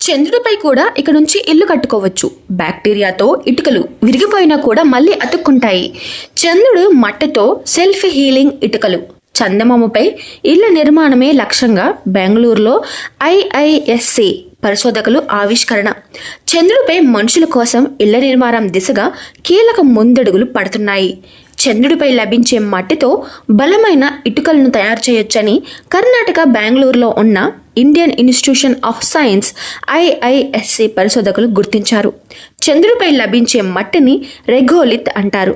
చంద్రుడిపై కూడా ఇక నుంచి ఇల్లు కట్టుకోవచ్చు. బ్యాక్టీరియాతో ఇటుకలు విరిగిపోయినా కూడా మళ్ళీ అతుక్కుంటాయి. చంద్రుడు మట్టితో సెల్ఫ్ హీలింగ్ ఇటుకలు. చందమామపై ఇళ్ళ నిర్మాణమే లక్ష్యంగా బెంగళూరులో ఐఐఎస్సి పరిశోధకులు ఆవిష్కరణ. చంద్రుడిపై మనుషుల కోసం ఇళ్ళ నిర్మాణం దిశగా కీలక ముందడుగులు పడుతున్నాయి. చంద్రుడిపై లభించే మట్టితో బలమైన ఇటుకలను తయారు చేయొచ్చని కర్ణాటక బెంగళూరులో ఉన్న Indian institution of science IISc పరిశోధకులు గుర్తించారు. చంద్రుడిపై లభించే మట్టిని రెగోలిత్ అంటారు.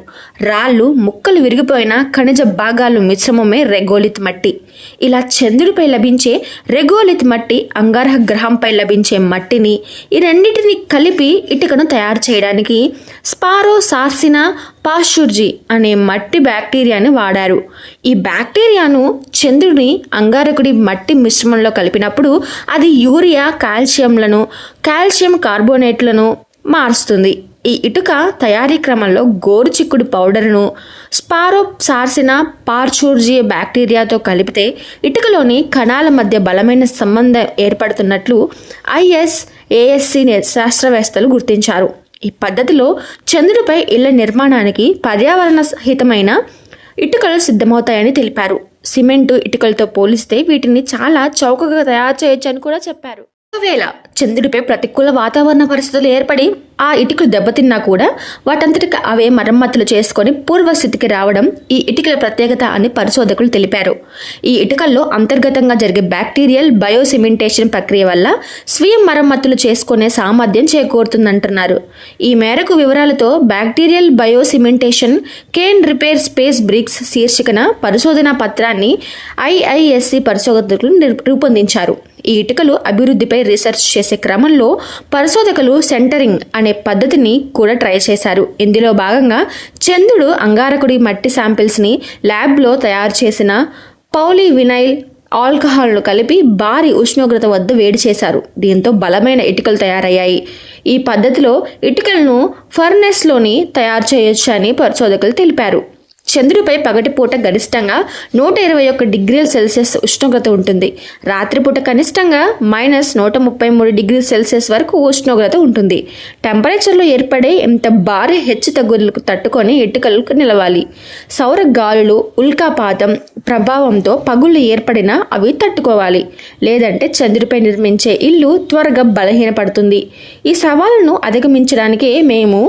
రాళ్ళు ముక్కలు విరిగిపోయిన ఖనిజ భాగాలు మిశ్రమమే రెగోలిత్ మట్టి. ఇలా చంద్రుడిపై లభించే రెగోలిత్ మట్టి అంగారహ గ్రహంపై లభించే మట్టిని ఈ రెండింటిని కలిపి ఇటుకను తయారు చేయడానికి స్పారో సార్సినా పాశ్చుర్జీ అనే మట్టి బ్యాక్టీరియాని వాడారు. ఈ బ్యాక్టీరియాను చంద్రుని అంగారకుడి మట్టి మిశ్రమంలో కలిపినప్పుడు అది యూరియా కాల్షియంలను కాల్షియం కార్బోనేట్లను మారుస్తుంది. ఈ ఇటుక తయారీ క్రమంలో గోరుచిక్కుడు పౌడర్ను స్పారో సార్సిన పార్చూర్జీ బ్యాక్టీరియాతో కలిపితే ఇటుకలోని కణాల మధ్య బలమైన సంబంధం ఏర్పడుతున్నట్లు ఐఎస్ ఏఎస్సి శాస్త్రవేత్తలు గుర్తించారు. ఈ పద్ధతిలో చంద్రుడిపై ఇళ్ళ నిర్మాణానికి పర్యావరణ సహితమైన ఇటుకలు సిద్ధమవుతాయని తెలిపారు. సిమెంటు ఇటుకలతో పోలిస్తే వీటిని చాలా చౌకగా తయారు చేయొచ్చని కూడా చెప్పారు. ఒకవేళ చంద్రుడిపై ప్రతికూల వాతావరణ పరిస్థితులు ఏర్పడి ఆ ఇటుకలు దెబ్బతిన్నా కూడా వాటంతటికి అవే మరమ్మతులు చేసుకొని పూర్వస్థితికి రావడం ఈ ఇటుకల ప్రత్యేకత అని పరిశోధకులు తెలిపారు. ఈ ఇటుకల్లో అంతర్గతంగా జరిగే బ్యాక్టీరియల్ బయోసిమెంటేషన్ ప్రక్రియ వల్ల స్వీయం మరమ్మతులు చేసుకునే సామర్థ్యం చేకూరుతుందంటున్నారు. ఈ మేరకు వివరాలతో bacterial biocementation can repair space bricks శీర్షికన పరిశోధనా పత్రాన్ని ఐఐఎస్సి పరిశోధకులు రూపొందించారు. ఈ ఇటుకలు అభివృద్ధిపై రీసెర్చ్ చేసే క్రమంలో పరిశోధకులు సెంటరింగ్ అనే పద్ధతిని కూడా ట్రై చేశారు. ఇందులో భాగంగా చంద్రుడు అంగారకుడి మట్టి శాంపిల్స్ని ల్యాబ్లో తయారు చేసిన పౌలి వినైల్ ఆల్కహాల్ను కలిపి భారీ ఉష్ణోగ్రత వద్ద వేడి చేశారు. దీంతో బలమైన ఇటుకలు తయారయ్యాయి. ఈ పద్ధతిలో ఇటుకలను ఫర్నెస్లోని తయారు చేయొచ్చని పరిశోధకులు తెలిపారు. చంద్రుడిపై పగటిపూట గరిష్టంగా నూట ఇరవై ఒక్క డిగ్రీల సెల్సియస్ ఉష్ణోగ్రత ఉంటుంది. రాత్రిపూట కనిష్టంగా మైనస్ నూట ముప్పై మూడు డిగ్రీల సెల్సియస్ వరకు ఉష్ణోగ్రత ఉంటుంది. టెంపరేచర్లో ఏర్పడే ఇంత భారీ హెచ్చు తగ్గులకు తట్టుకొని ఇటుకలకు నిలవాలి. సౌర గాలులు ఉల్కాపాతం ప్రభావంతో పగుళ్ళు ఏర్పడినా అవి తట్టుకోవాలి. లేదంటే చంద్రుడిపై నిర్మించే ఇల్లు త్వరగా బలహీనపడుతుంది. ఈ సవాలును అధిగమించడానికే మేము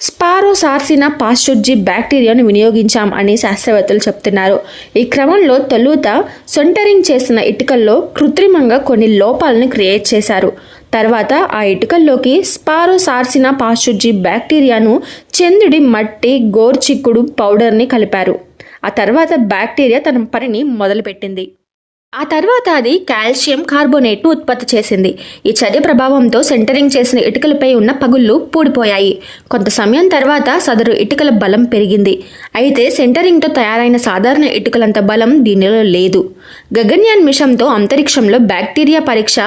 స్పారోసార్సినా పాశ్చుర్జీ బ్యాక్టీరియాను వినియోగించాం అని శాస్త్రవేత్తలు చెప్తున్నారు. ఈ క్రమంలో తొలుత సొంటరింగ్ చేసిన ఇటుకల్లో కృత్రిమంగా కొన్ని లోపాలను క్రియేట్ చేశారు. తర్వాత ఆ ఇటుకల్లోకి స్పారోసార్సినా పాశ్చుర్జీ బ్యాక్టీరియాను చంద్రుడి మట్టి గోర్చిక్కుడు పౌడర్ని కలిపారు. ఆ తర్వాత బ్యాక్టీరియా తన పనిని మొదలుపెట్టింది. ఆ తర్వాత అది కాల్షియం కార్బోనేట్ను ఉత్పత్తి చేసింది. ఈ చర్య ప్రభావంతో సెంటరింగ్ చేసిన ఇటుకలపై ఉన్న పగుళ్ళు పూడిపోయాయి. కొంత సమయం తర్వాత సదరు ఇటుకల బలం పెరిగింది. అయితే సెంటరింగ్తో తయారైన సాధారణ ఇటుకలంత బలం దీనిలో లేదు. గగన్యాన్ మిషన్తో అంతరిక్షంలో బ్యాక్టీరియా పరీక్ష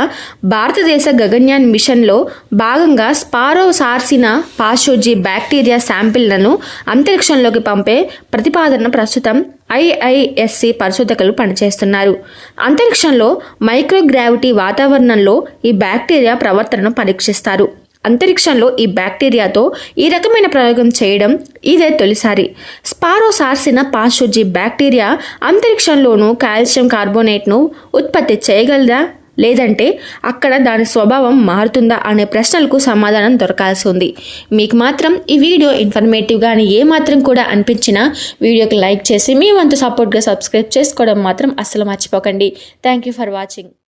భారతదేశ గగన్యాన్ మిషన్లో భాగంగా స్పారో సార్సిన పాషోజీ బ్యాక్టీరియా శాంపిళ్ళను అంతరిక్షంలోకి పంపే ప్రతిపాదన ప్రస్తుతం ఐఐఎస్సి పరిశోధకులు పనిచేస్తున్నారు. అంతరిక్షంలో మైక్రోగ్రావిటీ వాతావరణంలో ఈ బ్యాక్టీరియా ప్రవర్తనను పరీక్షిస్తారు. అంతరిక్షంలో ఈ బ్యాక్టీరియాతో ఈ రకమైన ప్రయోగం చేయడం ఇదే తొలిసారి. స్పారోసార్సిన పాషోజీ బ్యాక్టీరియా అంతరిక్షంలోనూ కాల్షియం కార్బోనేట్ను ఉత్పత్తి చేయగలదా? లేదంటే అక్కడ దాని స్వభావం మారుతుందా అనే ప్రశ్నలకు సమాధానం దొరకాల్సి ఉంది. మీకు మాత్రం ఈ వీడియో ఇన్ఫర్మేటివ్గా అని ఏ మాత్రం కూడా అనిపించినా వీడియోకి లైక్ చేసి మీ వంతు సపోర్ట్గా సబ్స్క్రైబ్ చేసుకోవడం మాత్రం అస్సలు మర్చిపోకండి. Thank you for watching